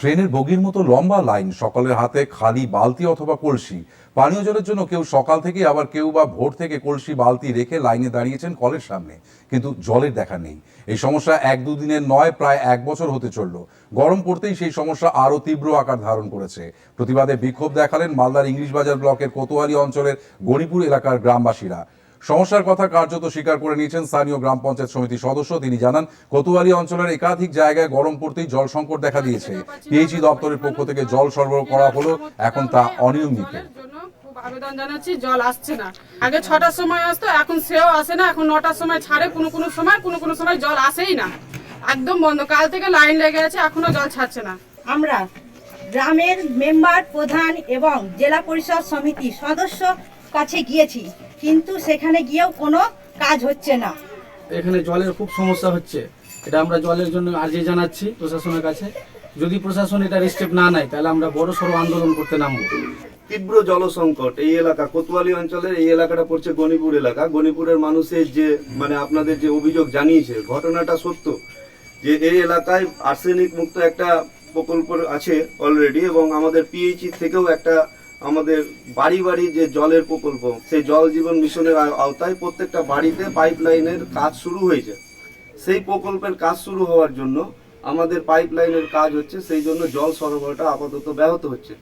ট্রেনের বগির মতো লম্বা লাইন, সকালের হাতে খালি বালতি অথবা কলসি। পানীয় জলের জন্য কেউ সকাল থেকে আবার কেউ বা ভোর থেকে কলসি, বালতি রেখে লাইনে দাঁড়িয়েছেন কলের সামনে। কিন্তু জলের দেখা নেই। এই সমস্যা এক দুদিনের নয়, প্রায় এক বছর হতে চলল। গরম পড়তেই সেই সমস্যা আরও তীব্র আকার ধারণ করেছে। প্রতিবাদে বিক্ষোভ দেখালেন মালদার ইংলিশ বাজার ব্লকের কোতোয়ালি অঞ্চলের গণিপুর এলাকার গ্রামবাসীরা। সমস্যার কথা কার্যত স্বীকার করে নিয়েছেন স্থানীয় গ্রাম পঞ্চায়েত সমিতির সদস্য। তিনি জানান কোতোয়ালি অঞ্চলের একাধিক জায়গায় গরম পড়তেই জল সংকট দেখা দিয়েছে। পিএইচি দপ্তরের পক্ষ থেকে জল সরবরাহ করা হলো এখন তা অনিয়মিত জলের জন্য খুব আবেদন জানাচ্ছি জল আসছে না। আগে ছটার সময় আসতো এখন সেও আসে না এখন নটার সময় ছাড়ে কোনো কোনো সময় কোনো কোনো সময় জল আসেই না। একদম বন্ধ। কাল থেকে লাইন লেগে আছে এখনও জল ছাড়ছে না। আমরা গ্রামের মেম্বার প্রধান এবং জেলা পরিষদ সমিতি সদস্য কাছে গিয়েছি। কিন্তু সেখানে গিয়েও কোনো কাজ হচ্ছে না। এখানে জলের খুব সমস্যা হচ্ছে। এটা আমরা জলের জন্য আর্জি জানাচ্ছি প্রশাসনের কাছে। যদি প্রশাসন এটা স্টেপ না নেয় তাহলে আমরা বড় সড়ো আন্দোলন করতে নামবো। তীব্র জলসংকট এই এলাকা কোতোয়ালি অঞ্চলের এই এলাকাটা পড়ছে গণিপুর এলাকা। গণিপুরের মানুষের যে মানে আপনাদের যে অভিযোগ জানিয়েছে ঘটনাটা সত্য যে এই এলাকায় আর্সেনিক মুক্ত একটা প্রকল্প আছে অলরেডি এবং আমাদের পিএইচি থেকেও একটা আমাদের বাড়ি বাড়ি যে জলের প্রকল্প, সেই জল জীবন মিশনের আও- আওতায় প্রত্যেকটা বাড়িতে পাইপ লাইনের কাজ শুরু হয়েছে। সেই প্রকল্পের কাজ শুরু হওয়ার জন্য আমাদের পাইপ লাইনের কাজ হচ্ছে, সেই জন্য জল সরবরাহটা আপাতত ব্যাহত হচ্ছে।